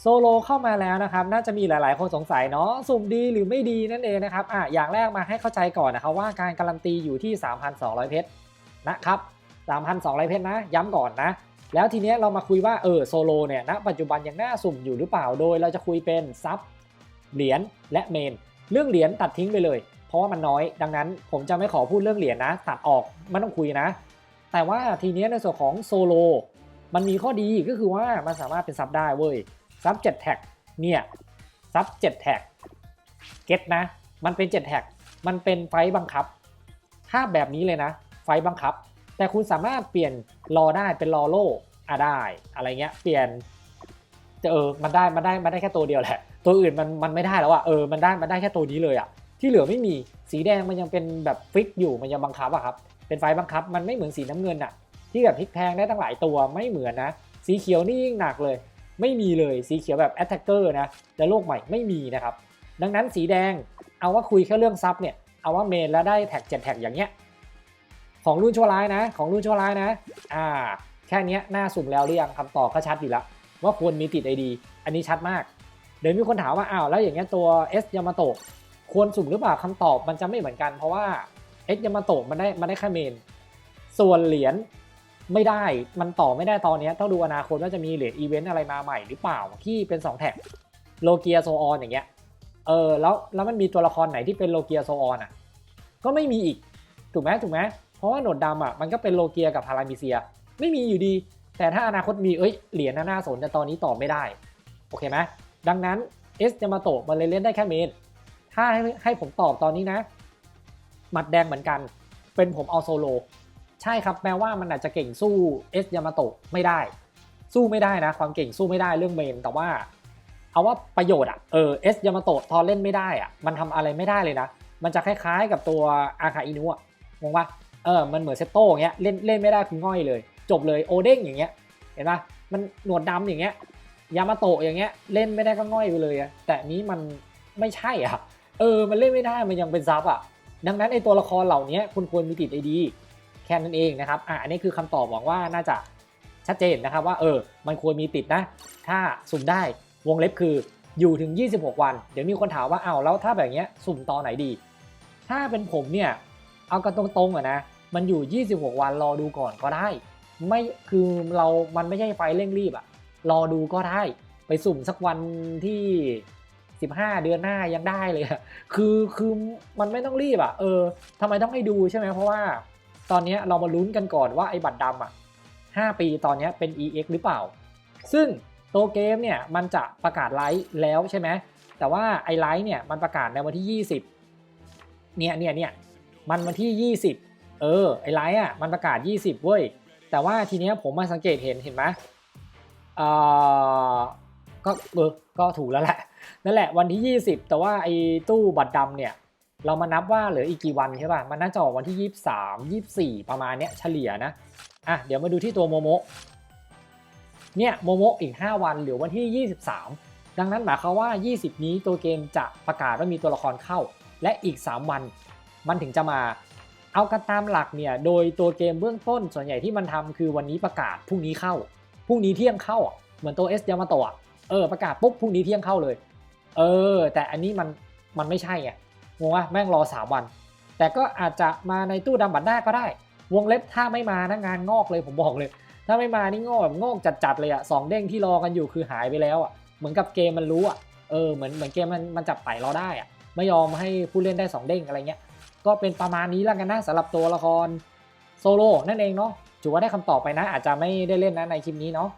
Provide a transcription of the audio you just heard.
โซโลเข้ามาแล้วนะครับ น่าจะมีหลาย ๆ คนสงสัยเนาะสุ่มดีหรือไม่ดีนั่นเองนะครับอะอย่างแรกมาให้เข้าใจก่อนนะครับว่าการการันตีอยู่ที่ 3,200 เพชรนะครับ3,200 เพชรนะ ย้ำก่อนนะ แล้วทีเนี้ยเรามาคุยว่าเออโซโลเนี่ยณปัจจุบันยังน่าสุ่มอยู่หรือเปล่าโดยเราจะคุยเป็นซับเหรียญและเมน เรื่องเหรียญตัดทิ้งไปเลย เพราะว่ามันน้อยดังนั้นผมจะไม่ขอพูดเรื่องเหรียญนะตัดออกไม่ต้องคุยนะ แต่ว่าทีเนี้ยในส่วนของโซโลมันมีข้อดีก็คือว่ามันสามารถเป็นซับได้เว้ย ซับ7แท็กเนี่ยซับ7แท็กเก็ตนะ มันเป็น7แท็กมันเป็นไฟบังคับถ้าแบบนี้เลยนะ ไฟบังคับ แต่คุณสามารถเปลี่ยนรอได้เป็นรอโล่อะได้อะไรเงี้ยเปลี่ยนเออมันได้มันได้มันได้แค่ตัวเดียวแหละ ตัวอื่นมันมันไม่ได้แล้วอะเออมันได้มันได้แค่ตัวนี้เลยอะที่เหลือไม่มีสีแดงมันยังเป็นแบบฟิกอยู่มันยังบังคับอะครับเป็นไฟบังคับ มันไม่เหมือนสีน้ำเงินอะที่แบบพลิกแพงได้ตั้งหลายตัวไม่เหมือนนะ สีเขียวนี่ยิ่งหนักเลย ไม่มีเลยสีเขียวแบบแอตแทกเกอร์นะแต่โลกใหม่ไม่มีนะครับ ดังนั้นสีแดงเอาว่าคุยแค่เรื่องซับเนี่ยเอาว่าเมนแล้วได้แท็กเจ็ดแท็กอย่างเงี้ยของรุ่นชั่วร้ายนะของรุ่นชั่วร้ายนะอ่าแค่นี้ยน่าสุ่มแล้วหรือยังคำตอบก็ชัดอยู่แล้วว่าควรมีติด ID อันนี้ชัดมาก เดี๋ยวมีคนถามว่าอ้าวแล้วอย่างเงี้ยตัว S ยามาโตะควรสุ่มหรือเปล่าคำตอบมันจะไม่เหมือนกัน เพราะว่า S ยามาโตะมันได้มันได้แค่เมน ส่วนเหรียญ ไม่ได้มันต่อไม่ได้ตอนนี้ต้องดูอนาคตว่าจะมีเหรียญอีเวนต์อะไรมาใหม่หรือเปล่าที่เป็น2แท็กโลเกียโซออนอย่างเงี้ยเออแล้วแล้วมันมีตัวละครไหนที่เป็นโลเกียโซออนอะก็ไม่มีอีกถูกไหมถูกไหมเพราะว่าโหนดดำอะมันก็เป็นโลเกียกับพารามิเซีย ไม่มีอยู่ดี แต่ถ้าอนาคตมีเอ้ยเหรียญน่าสนแต่ตอนนี้ตอบไม่ได้โอเคไหมดังนั้นเอสยามาโตะมันเลยเล่นได้แค่เมนถ้าให้ให้ผมตอบตอนนี้นะ หมัดแดงเหมือนกัน เป็นผมเอาโซโล ใช่ครับแม้ว่ามันอาจจะเก่งสู้เอสยามาโตะไม่ได้ สู้ไม่ได้นะ ความเก่งสู้ไม่ได้เรื่องเมน แต่ว่าเอาว่าประโยชน์อะเออเอสยามาโตะทอเล่นไม่ได้อะมันทำอะไรไม่ได้เลยนะ มันจะคล้ายๆกับตัวอาคาอินุอะงงปะเออมันเหมือนเซตโต้อย่างเงี้ยเล่นเล่นไม่ได้คือง่อยเลย จบเลยโอเด้งอย่างเงี้ยเห็นปะมันหนวดดำอย่างเงี้ยยามาโตะอย่างเงี้ยเล่นไม่ได้ก็ง่อยไปเลยอะแต่นี้มันไม่ใช่อะเออมันเล่นไม่ได้มันยังเป็นซับอะดังนั้นไอตัวละครเหล่านี้คุณควรมีติดไอดี แค่นั้นเองนะครับอะอันนี้คือคำตอบหวังว่าน่าจะชัดเจนนะครับว่าเออมันควรมีติดนะ ถ้าสุ่มได้วงเล็บคืออยู่ถึง 26 วัน เดี๋ยวมีคนถามว่าเอ้าแล้วถ้าแบบเนี้ยสุ่มตอนไหนดี ถ้าเป็นผมเนี่ยเอากันตรงๆอะนะมันอยู่ 26 วันรอดูก่อนก็ได้ ไม่คือเรา มันไม่ใช่ไฟเร่งรีบอะรอดูก็ได้ ไปสุ่มสักวันที่ 15 เดือนหน้ายังได้เลยคือคือมันไม่ต้องรีบอะเออทำไมต้องให้ดูใช่ไหมเพราะว่า ตอนนี้เรามาลุ้นกันก่อนว่าไอ้บัตรดำอะ5ปีตอนนี้เป็น EX หรือเปล่า ซึ่งตัวเกมเนี่ยมันจะประกาศไลฟ์แล้วใช่ไหม แต่ว่าไอ้ไลฟ์เนี่ยมันประกาศในวันที่ 20 เนี่ยเนี่ยเนี่ยมันวันที่ 20 เออไอ้ไลฟ์อะมันประกาศ 20 เว้ย แต่ว่าทีเนี้ยผมมาสังเกตเห็นเห็นไหมเออก็เออก็ถูกแล้วแหละ นั่นแหละวันที่ 20 แต่ว่าไอ้ตู้บัตรดำเนี่ย เรามานับว่าเหลืออีกกี่วันใช่ป่ะ มันน่าจะออกวันที่ 23 24 ประมาณเนี้ยเฉลี่ยนะ อะ เดี๋ยวมาดูที่ตัวโมโมะ เนี่ยโมโมะอีก 5 วันเหลือวันที่ 23 ดังนั้นหมายความว่า 20 นี้ตัวเกมจะประกาศว่ามีตัวละครเข้า และอีก 3 วันมันถึงจะมา เอากันตามหลักเนี่ย โดยตัวเกมเบื้องต้นส่วนใหญ่ที่มันทำคือวันนี้ประกาศพรุ่งนี้เข้า พรุ่งนี้เที่ยงเข้า เหมือนตัว S ยามาโตะ เออประกาศปุ๊บพรุ่งนี้เที่ยงเข้าเลย เออ แต่อันนี้มันมันไม่ใช่ไง งงวะแม่งรอ 3 วัน แต่ก็อาจจะมาในตู้ดำบัตรหน้าก็ได้ วงเล็บถ้าไม่มานะงานงอกเลยผมบอกเลย ถ้าไม่มานี่งอกแบบงอกจัดๆเลยอะสองเด้งที่รอกันอยู่คือหายไปแล้วอะเหมือนกับเกมมันรู้อะเออเหมือนเหมือนเกมมันมันจับไต่เราได้อะไม่ยอมให้ผู้เล่นได้สองเด้งอะไรเงี้ยก็เป็นประมาณนี้แล้วกันนะสำหรับตัวละครโซโล่นั่นเองเนาะถือว่าได้คำตอบไปนะ อาจจะไม่ได้เล่นนะในคลิปนี้เนาะ